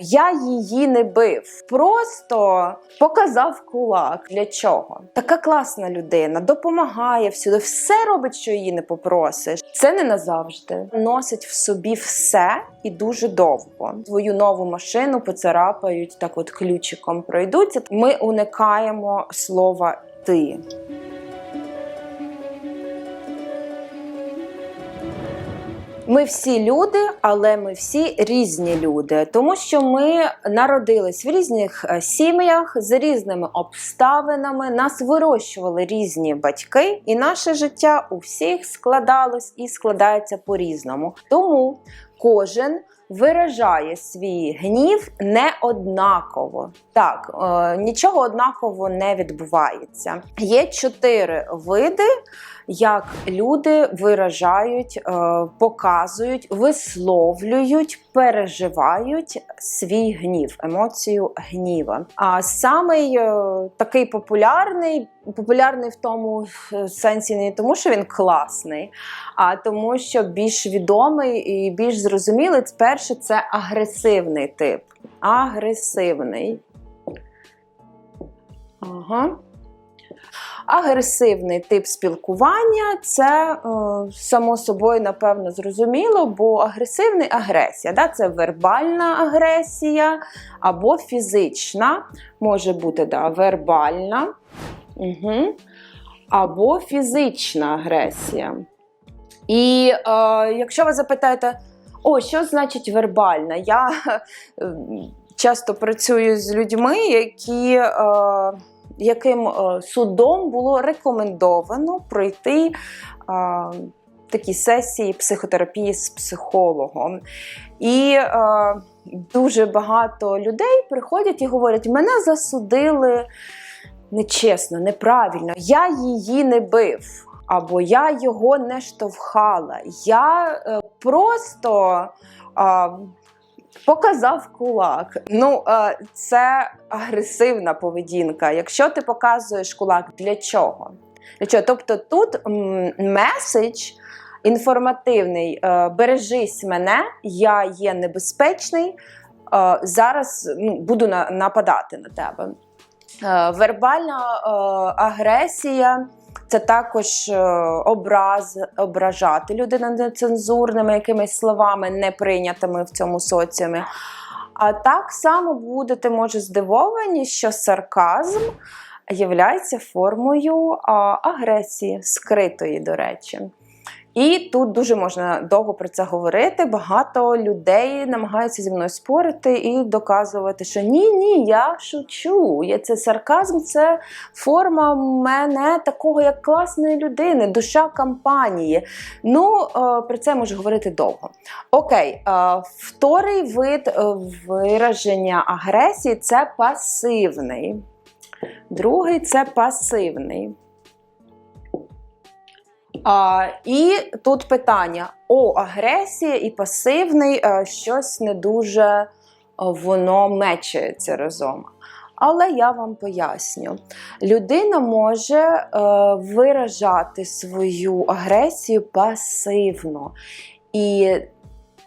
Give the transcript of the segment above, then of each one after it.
Я її не бив, просто показав кулак. Для чого? Така класна людина, допомагає всюди, все робить, що її не попросиш. Це не назавжди. Носить в собі все і дуже довго. Твою нову машину поцарапають, так от ключиком пройдуться. Ми уникаємо слова ти. Ми всі люди, але ми всі різні люди, тому що ми народились в різних е, сім'ях з різними обставинами. Нас вирощували різні батьки, і наше життя у всіх складалось і складається по-різному. Тому кожен виражає свій гнів не однаково. Так, е, нічого однаково не відбувається. Є чотири види як люди виражають, е, показують, висловлюють, переживають свій гнів, емоцію гніва. А самий е, такий популярний, популярний в тому е, сенсі не тому, що він класний, а тому, що більш відомий і більш зрозумілий, перше це агресивний тип. Агресивний. Ага. Агресивний тип спілкування це е, само собою, напевно, зрозуміло, бо агресивний агресія. Да? Це вербальна агресія або фізична, може бути да, вербальна угу. або фізична агресія. І е, якщо ви запитаєте, о, що значить вербальна? Я е, часто працюю з людьми, які. Е, яким е, судом було рекомендовано пройти е, такі сесії психотерапії з психологом. І е, дуже багато людей приходять і говорять: мене засудили нечесно, неправильно, я її не бив. Або я його не штовхала. Я просто Показав кулак. Ну, е, це агресивна поведінка. Якщо ти показуєш кулак, для чого? Для чого? Тобто тут меседж інформативний: е, бережись мене, я є небезпечний, е, зараз ну, буду нападати на тебе. Вербальна агресія. Це також образ, ображати людину нецензурними якимись словами, не прийнятими в цьому соціумі. А так само будете, може, здивовані, що сарказм є формою агресії, скритої, до речі. І тут дуже можна довго про це говорити. Багато людей намагаються зі мною спорити і доказувати, що ні, ні, я шучу. Я це сарказм, це форма мене такого як класної людини, душа кампанії. Ну, е, про це можу говорити довго. Окей, е, вторий вид е, вираження агресії це пасивний. Другий це пасивний. А, І тут питання: о, агресія і пасивний а, щось не дуже а, воно мечається разом. Але я вам поясню, людина може е, виражати свою агресію пасивно. І,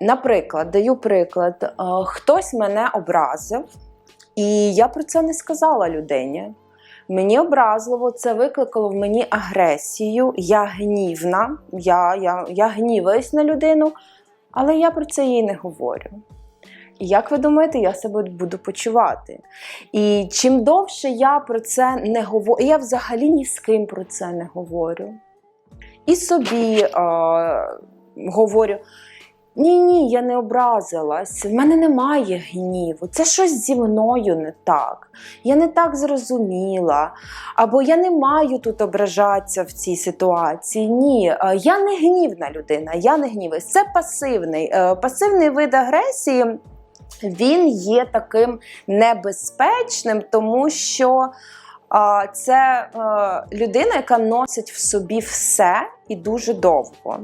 наприклад, даю приклад, е, хтось мене образив, і я про це не сказала людині. Мені образливо, це викликало в мені агресію. Я гнівна, я я, я гніваюсь на людину, але я про це їй не говорю. І як ви думаєте, я себе буду почувати? І чим довше я про це не говорю, я взагалі ні з ким про це не говорю. І собі е, говорю. Ні, ні, я не образилась, в мене немає гніву. Це щось зі мною не так. Я не так зрозуміла. Або я не маю тут ображатися в цій ситуації. Ні, е, я не гнівна людина, я не гніваюсь. Це пасивний. Е, пасивний вид агресії він є таким небезпечним, тому що. Це е, людина, яка носить в собі все і дуже довго.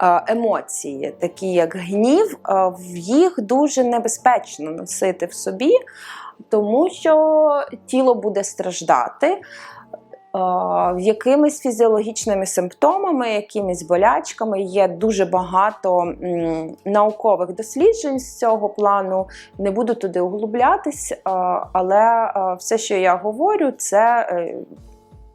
Е, емоції, такі як гнів, е, їх дуже небезпечно носити в собі, тому що тіло буде страждати. якимись фізіологічними симптомами, якимись болячками. Є дуже багато наукових досліджень з цього плану. Не буду туди углублятись, але все, що я говорю, це.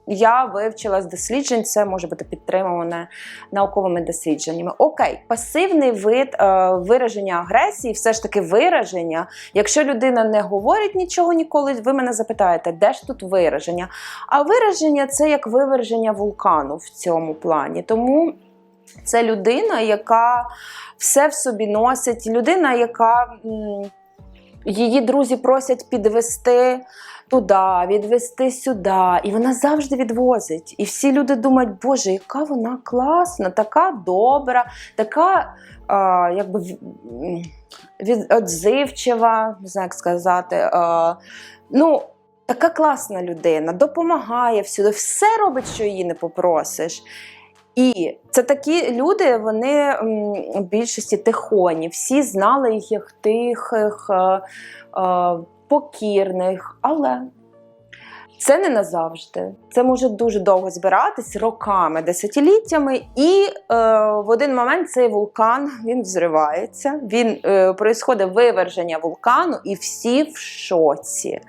Я вивчила з досліджень, це може бути підтримуване науковими дослідженнями. Окей, пасивний вид е, вираження агресії, все ж таки вираження. Якщо людина не говорить нічого ніколи, ви мене запитаєте, де ж тут вираження? А вираження це як виверження вулкану в цьому плані. Тому це людина, яка все в собі носить, людина, яка її друзі просять підвести туди, відвести сюди, і вона завжди відвозить. І всі люди думають, Боже, яка вона класна, така добра, така а, якби в- м, від, отзивчива, не знаю, як сказати. А, ну, така класна людина, допомагає всюди, все робить, що її не попросиш. І це такі люди, вони в більшості тихоні. Всі знали їх як тихих, е, е, покірних, але це не назавжди. Це може дуже довго збиратись роками, десятиліттями, і е, в один момент цей вулкан він взривається. Він е, происходить виверження вулкану, і всі в шоці.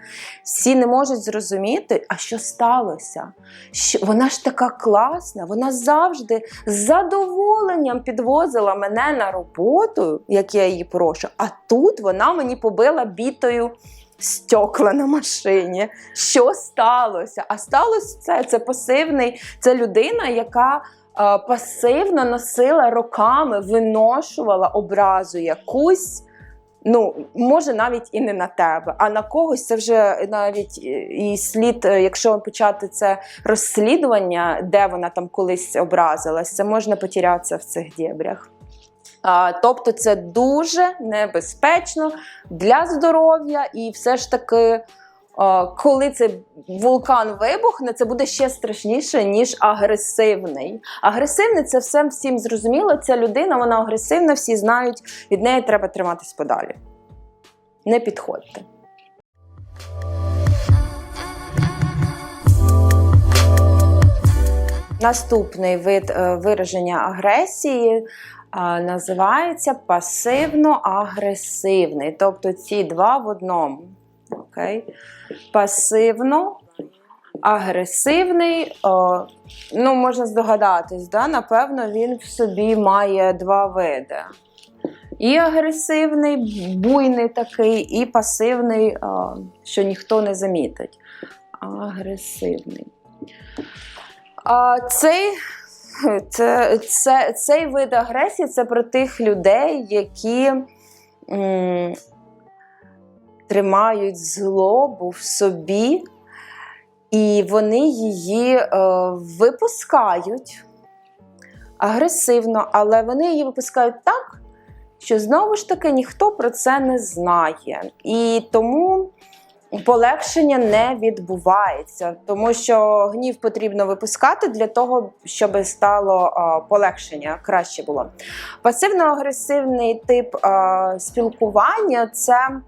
Всі не можуть зрозуміти, а що сталося. Що, вона ж така класна, вона завжди з задоволенням підвозила мене на роботу, як я її прошу. А тут вона мені побила бітою стекла на машині. Що сталося? А сталося це, це пасивний, це людина, яка е, пасивно носила роками, виношувала образу якусь. Ну, може, навіть і не на тебе, а на когось це вже навіть і- слід, е, якщо почати це розслідування, де вона там колись образилась, це можна потерятися в цих дєбрях. Тобто це дуже небезпечно для здоров'я, і все ж таки, коли цей вулкан вибухне, це буде ще страшніше, ніж агресивний. Агресивний це все всім зрозуміло. Ця людина, вона агресивна, всі знають, від неї треба триматись подалі. Не підходьте. Наступний вид е, вираження агресії називається пасивно-агресивний. Тобто ці два в одному. Окей? Пасивно-агресивний, о, ну, можна здогадатись, да? напевно, він в собі має два види. І агресивний, буйний такий, і пасивний, о, що ніхто не замітить. Агресивний. А цей це, це, цей вид агресії це про тих людей, які м, тримають злобу в собі, і вони її е, випускають агресивно, але вони її випускають так, що знову ж таки ніхто про це не знає. І тому полегшення не відбувається, тому що гнів потрібно випускати для того, щоб стало полегшення, краще було. Пасивно-агресивний тип спілкування це.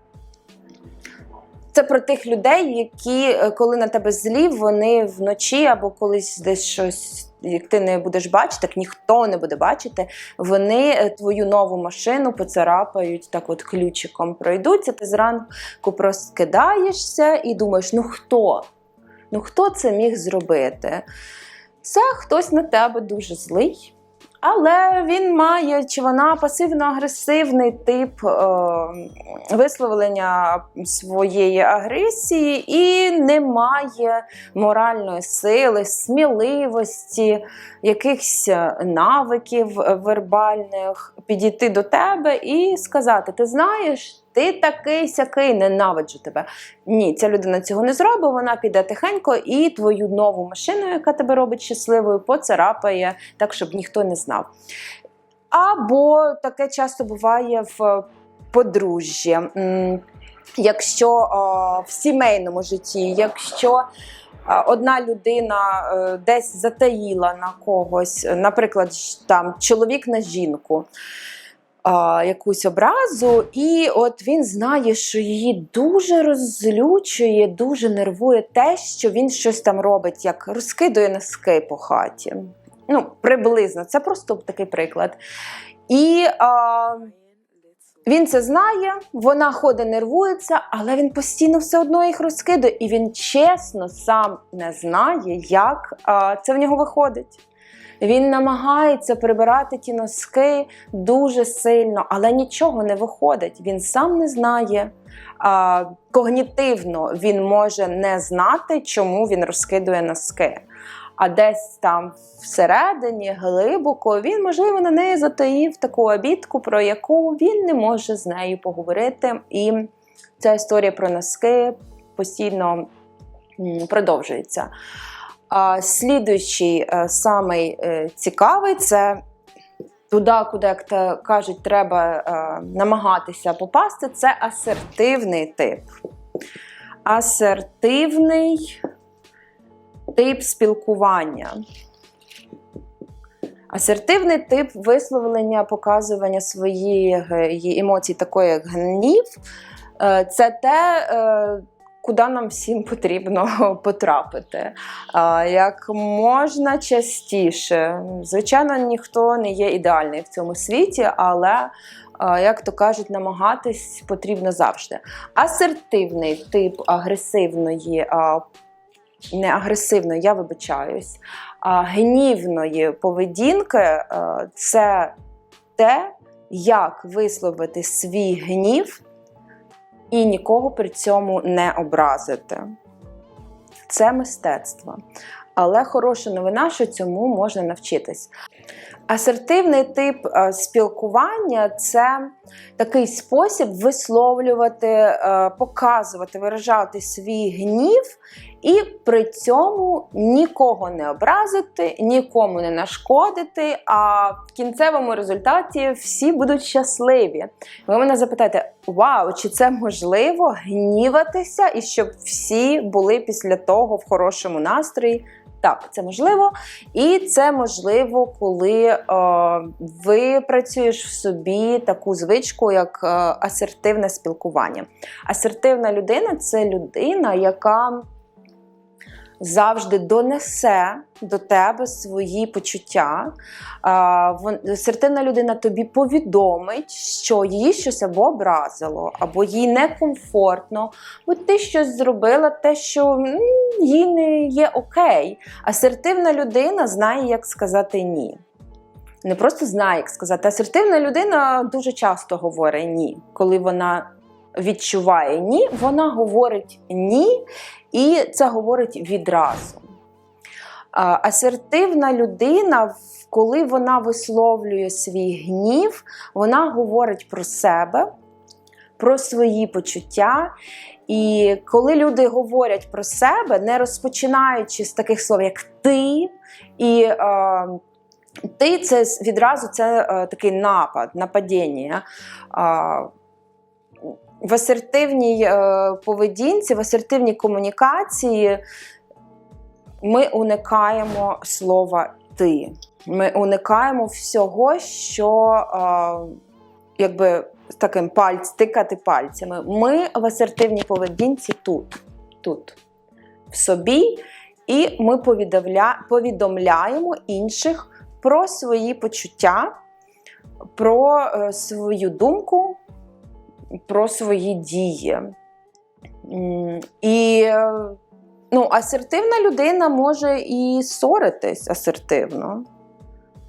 Це про тих людей, які, е, коли на тебе злі, вони вночі або колись десь щось, як ти не будеш бачити, як ніхто не буде бачити, вони е, твою нову машину поцарапають так от ключиком пройдуться. Ти зранку проскидаєшся і думаєш, ну хто? Ну хто це міг зробити? Це хтось на тебе дуже злий. Але він має чи вона пасивно-агресивний тип е, висловлення своєї агресії і не має моральної сили, сміливості, якихось навиків вербальних підійти до тебе і сказати: Ти знаєш, ти такий сякий, ненавиджу тебе. Ні, ця людина цього не зробить, вона піде тихенько і твою нову машину, яка тебе робить щасливою, поцарапає так, щоб ніхто не знав. Або таке часто буває в подружжі. Якщо о, в сімейному житті, якщо одна людина е, десь затаїла на когось, наприклад, там чоловік на жінку. А, якусь образу, і от він знає, що її дуже розлючує, дуже нервує те, що він щось там робить, як розкидує носки по хаті. Ну, приблизно, це просто такий приклад. І а, він це знає, вона ходить, нервується, але він постійно все одно їх розкидує, і він чесно сам не знає, як а, це в нього виходить. Він намагається прибирати ті носки дуже сильно, але нічого не виходить. Він сам не знає. Когнітивно він може не знати, чому він розкидує носки. А десь там всередині, глибоко, він, можливо, на неї затаїв таку обідку, про яку він не може з нею поговорити. І ця історія про носки постійно продовжується. Слідуючий, е, самий е, цікавий, це туди, куди, як то кажуть, треба е, намагатися попасти, це асертивний тип. Асертивний тип спілкування. Асертивний тип висловлення, показування своїх емоцій, такої як гнів, це те, куди нам всім потрібно потрапити. Як можна частіше. Звичайно, ніхто не є ідеальний в цьому світі, але, як то кажуть, намагатись потрібно завжди. Асертивний тип агресивної. Не агресивної, я вибачаюсь, гнівної поведінки це те, як висловити свій гнів і нікого при цьому не образити. Це мистецтво. Але хороша новина, що цьому можна навчитись. Асертивний тип е, спілкування це такий спосіб висловлювати, е, показувати, виражати свій гнів і при цьому нікого не образити, нікому не нашкодити. А в кінцевому результаті всі будуть щасливі. Ви мене запитаєте: вау, чи це можливо гніватися і щоб всі були після того в хорошому настрої? Так, це можливо, і це можливо, коли е, ви працюєш в собі таку звичку, як е, асертивне спілкування. Асертивна людина це людина, яка завжди донесе до тебе свої почуття. А, вон- Асертивна людина тобі повідомить, що її щось або образило, або їй некомфортно, бо ти щось зробила, те, що їй не є окей. Асертивна людина знає, як сказати ні. Не просто знає, як сказати. Асертивна людина дуже часто говорить ні. Коли вона відчуває ні, вона говорить ні, і це говорить відразу. Асертивна людина, коли вона висловлює свій гнів, вона говорить про себе, про свої почуття. І коли люди говорять про себе, не розпочинаючи з таких слов, як ти, і е, ти це відразу це е, такий напад, нападіння. Е, в асертивній е, поведінці, в асертивній комунікації ми уникаємо слова ти. Ми уникаємо всього, що е, якби таким пальць, тикати пальцями. Ми в асертивній поведінці тут, тут, в собі, і ми повідомля, повідомляємо інших про свої почуття, про е, свою думку, про свої дії. І ну, асертивна людина може і ссоритись асертивно,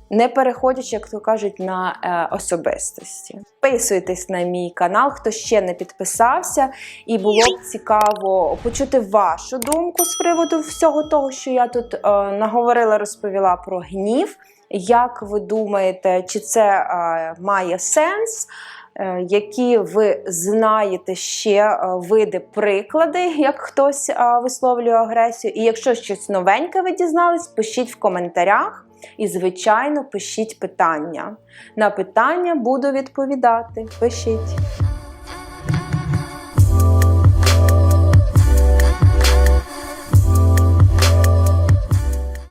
не переходячи, як то кажуть, на е, особистості. Підписуйтесь на мій канал, хто ще не підписався, і було б цікаво почути вашу думку з приводу всього того, що я тут е, наговорила, розповіла про гнів. Як ви думаєте, чи це е, має сенс? Е, Які ви знаєте ще е, види приклади, як хтось е, висловлює агресію? І якщо щось новеньке ви дізнались, пишіть в коментарях. І, звичайно, пишіть питання. На питання буду відповідати. Пишіть.